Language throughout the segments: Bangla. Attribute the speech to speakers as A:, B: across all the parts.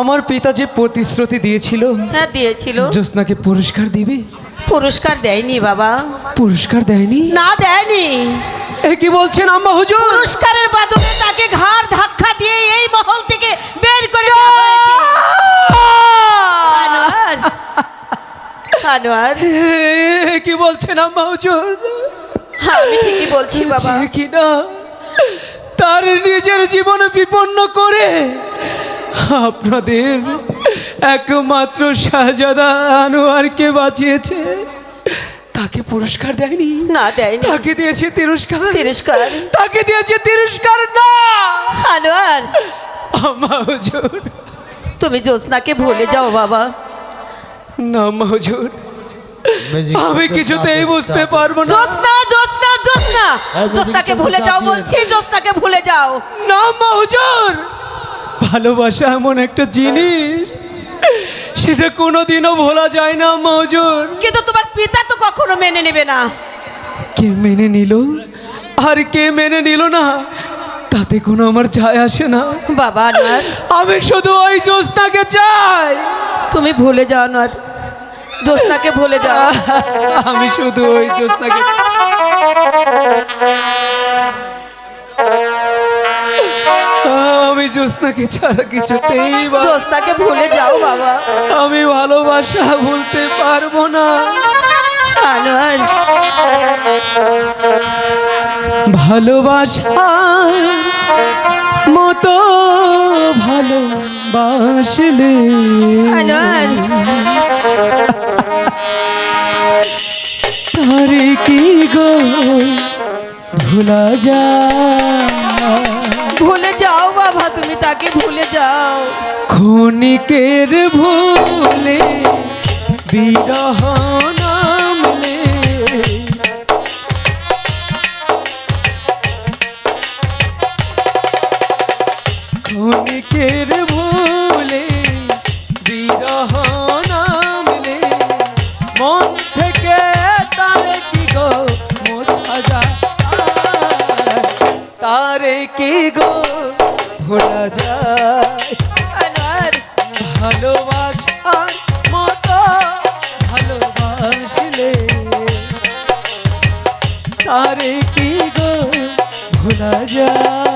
A: আমার পিতা যে প্রতিশ্রুতি দিয়েছিল।
B: হ্যাঁ দিয়েছিল।
A: জ্যোৎস্নাকে পুরস্কার দিবে?
B: পুরস্কার দেয়নি বাবা।
A: পুরস্কার দেয়নি?
B: না দেয়নি।
A: এ কি বলছেন আম্মা হুজুর?
B: পুরস্কারের বদলে তাকে ঘাড় ধাক্কা দিয়ে এই মহল থেকে বের করে দেওয়া হয়েছে। আনোয়ার আনোয়ার।
A: এ কি বলছেন আম্মা হুজুর?
B: হ্যাঁ, আমি ঠিকই বলছি বাবা।
A: কি না তার নিজের জীবন বিপন্ন করে আপনাদের একমাত্র শাহজাদা আনোয়ারকে বাঁচিয়েছে। তাকে পুরস্কার দেয়নি।
B: না দেয়নি।
A: তাকে দিয়েছে তিরস্কার।
B: তিরস্কার।
A: তাকে দিয়েছে তিরস্কার না।
B: আনোয়ার।
A: আম্মা হুজুর
B: তুমি জ্যোৎস্নাকে ভুলে যাও বাবা।
A: না আম্মা হুজুর আমি কিছুতেই বুঝতে পারব না।
B: জ্যোৎস্না জ্যোৎস্না জ্যোৎস্না। জ্যোৎস্নাকে ভুলে যাও বলছি জ্যোৎস্নাকে ভুলে যাও।
A: না আম্মা হুজুর ভালোবাসা এমন একটা জিনিস সেটা কোনোদিনও ভোলা যায় না আম্মা হুজুর।
B: কিন্তু তোমার পিতা তো কখনো মেনে নেবে না।
A: কে মেনে নিল? আর কে মেনে নিল না? তাতে কোনো আমার যায় আসে না।
B: বাবা আনোয়ার
A: আমি শুধু ওই জ্যোৎস্নাকে চাই।
B: তুমি ভুলে যাও আনোয়ার জ্যোৎস্নাকে ভুলে যাও।
A: আমি শুধু ওই জ্যোৎস্নাকে আমি ছাড়া কিছুতেই
B: ভুলে যাও বাবা।
A: আমি ভালোবাসা ভুলতে পারব না।
B: আনোয়ার।
A: ভালোবাসা মতো ভালোবাসলে।
B: আনোয়ার।
A: তারে কি গো ভোলা যায়। ক্ষণিকের ভুলে বিরহ নামলে ক্ষণিকের ভুলে বিরহ নামলে মন থেকে তারে কি গো মোছা যায়? তারে কি গো ভোলা যায়? তারে কি গো ভোলা যায়।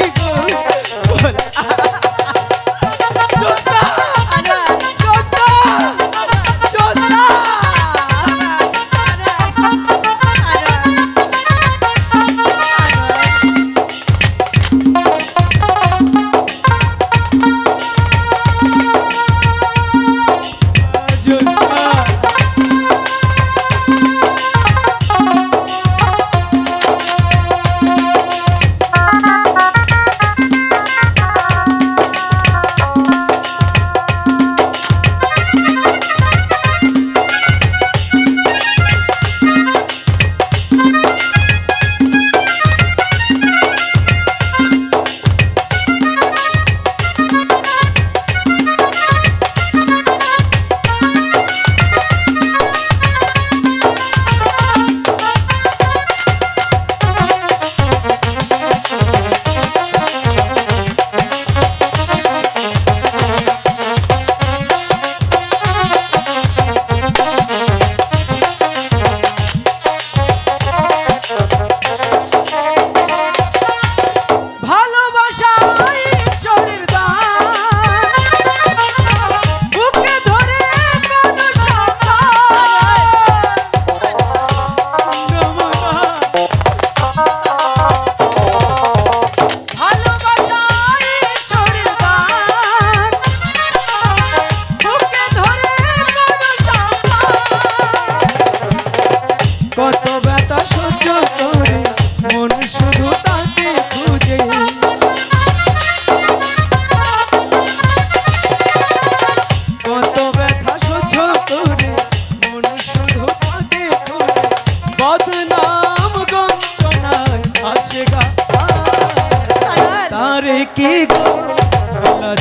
A: কি গো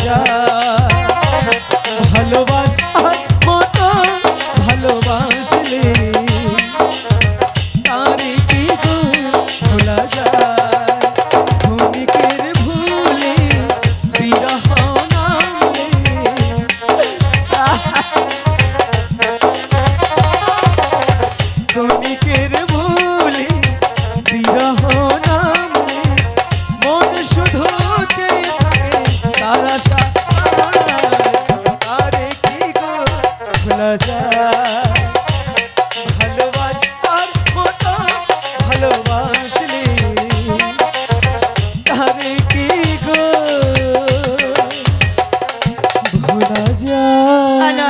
A: যায় বলা যায় ভালোবাসার মতো ভালোবাসলি। তারে কি গো
B: ভোলা যায়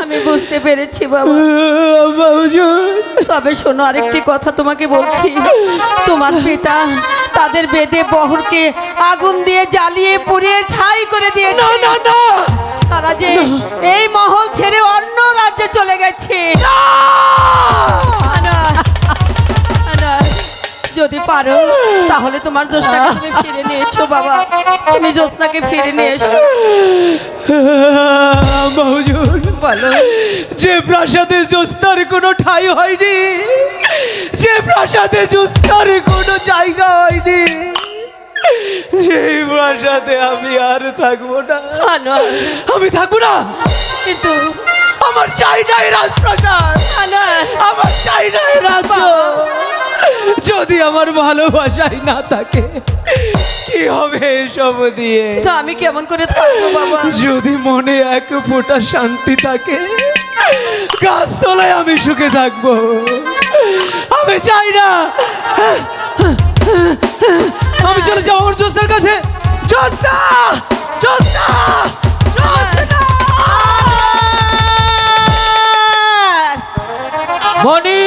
B: আমি বুঝতে পেরেছি বাবা।
A: বাবুজন
B: তবে শোনো আরেকটি কথা তোমাকে বলছি। তোমার পিতা তাদের বেদে বহরকে আগুন দিয়ে জ্বালিয়ে পুড়িয়ে ছাই করে দিয়ে
A: না না না।
B: তারা যে এই মহল ছেড়ে অন্য রাজ্যে চলে গেছে। যদি পারো তাহলে তোমার তুমি ফিরে নিয়ে এসো বাবা। তুমি জ্যোৎস্নাকে ফিরে নিয়ে এসো।
A: হুজুর
B: বলো।
A: যে প্রাসাদে জ্যোৎস্নার কোনো ঠাই হয়নি যে প্রাসাদে জ্যোৎস্নার কোনো জায়গা হয়নি সেই প্রাসাদে আমি আর থাকব না। আমি থাকব না।
B: কিন্তু
A: আমার চাই নাই রাজপ্রাসাদ। আমার চাই নাই রাজ্য। যদি আমার ভালোবাসাই না থাকে হবে সব দিয়ে?
B: তো আমি কেমন করে থাকব বাবা?
A: যদি মনে এক ফোঁটা শান্তি থাকে গাছতলায় আমি সুখে থাকব। আমি চাই না। আমি চলে যাব আমার জোস্তার কাছে। জোস্তা জোস্তা জোস্তা মনি